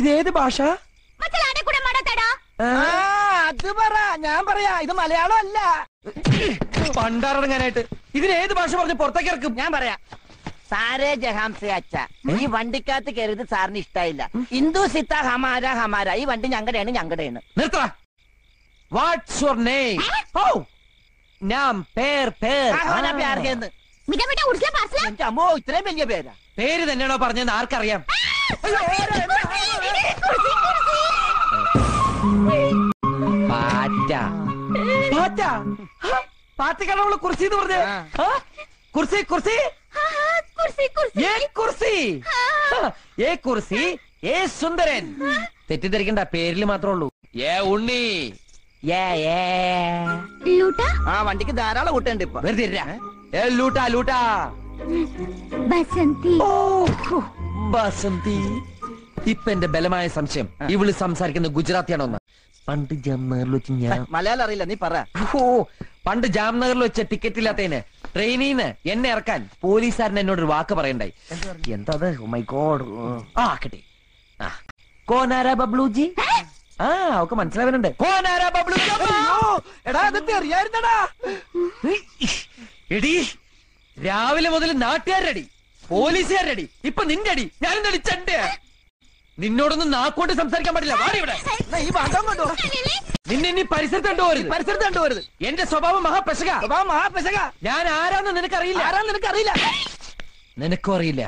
ഇതേത് ഭാഷ? അത് പറ. ഞാൻ പറയാ ഇത് മലയാളം അല്ല. ഇതിനേത് ഭാഷ പറഞ്ഞ് പുറത്തേക്ക് ഇറക്കും? ഞാൻ പറയാ സാരേ അച്ഛ. ഈ വണ്ടിക്കകത്ത് കയറിയത് സാറിന് ഇഷ്ടായില്ല. ഹിന്ദു സിത്ത ഹമാര ഹമാര. ഈ വണ്ടി ഞങ്ങളുടെയാണ് ഞങ്ങളുടെയാണ്. നിർത്ത വാട്ട്സ് യുവർ നെയ്മ് ഓ ഞാൻ പേർ പേർ. പ്യാർ കേന്ന് എന്റെ അമ്മോ ഇത്രയും വലിയ പേരാ. പേര് തന്നെയാണോ പറഞ്ഞത് ആർക്കറിയാം? പാറ്റ. പാറ്റ? പാറ്റക്കാരവൾ കുർസി എന്ന് പറഞ്ഞേ കുർസി കുർസി? കുർസി ഏ കുർസി? ഏ സുന്ദരൻ? തെറ്റിദ്ധരിക്കണ്ട പേരിൽ മാത്രമേ ഉള്ളൂ. ഏ ഉണ്ണി. ഏ ഏ. ആ വണ്ടിക്ക് ധാരാളം കൂട്ടുണ്ട് ഇപ്പൊ. വെറുതെ ഇരുരാ. ഏ ലൂട്ടാ ലൂട്ടാ బసంతి ഓ ഹോ, ബസന്തി ഇപ്പൊ എന്റെ ബലമായ സംശയം ഇവള് സംസാരിക്കുന്ന ഗുജറാത്തിയാണോ എന്ന് പണ്ട് ജാംനഗറിൽ വെച്ച് ഞാൻ മലയാളം അറിയില്ല നീ പറ ഓ പണ്ട് ജാംനഗറിൽ വെച്ച ടിക്കറ്റ് ഇല്ലാത്തതിന് ട്രെയിനിന്ന് എന്നെ ഇറക്കാൻ പോലീസുകാരൻ എന്നോട് ഒരു വാക്ക് പറയണ്ടായി എന്തത് മൈ ഗോഡ് ആ കിട്ടി ആ കോനാര ബബ്ലൂജി ആ അവക്ക് മനസ്സിലാവുന്നുണ്ട് കോനാര ബബ്ലൂജി എടാ അത് അറിയായിരുന്നടാ എടി രാവിലെ മുതൽ നാട്ടുകാരടി പോലീസുകാരടി ഇപ്പൊ നിന്റെ അടി ഞാനും തെളിച്ചണ്ട് നിന്നോടൊന്നും നാക്കോട്ട് സംസാരിക്കാൻ പറ്റില്ല വാടി ഇവിടെ. ഈ ഭാഗം കൊണ്ടോ? നിന്നെ ഇനി പരിസരത്ത് കണ്ടുപോരുത് പരിസരത്ത് കണ്ടുപോരുത് എന്റെ സ്വഭാവം മഹാപെശക. സ്വഭാവം മഹാപെശക. ഞാൻ ആരാന്ന് നിനക്കറിയില്ല. ആരാന്ന് നിനക്കറിയില്ല. നിനക്കും അറിയില്ല.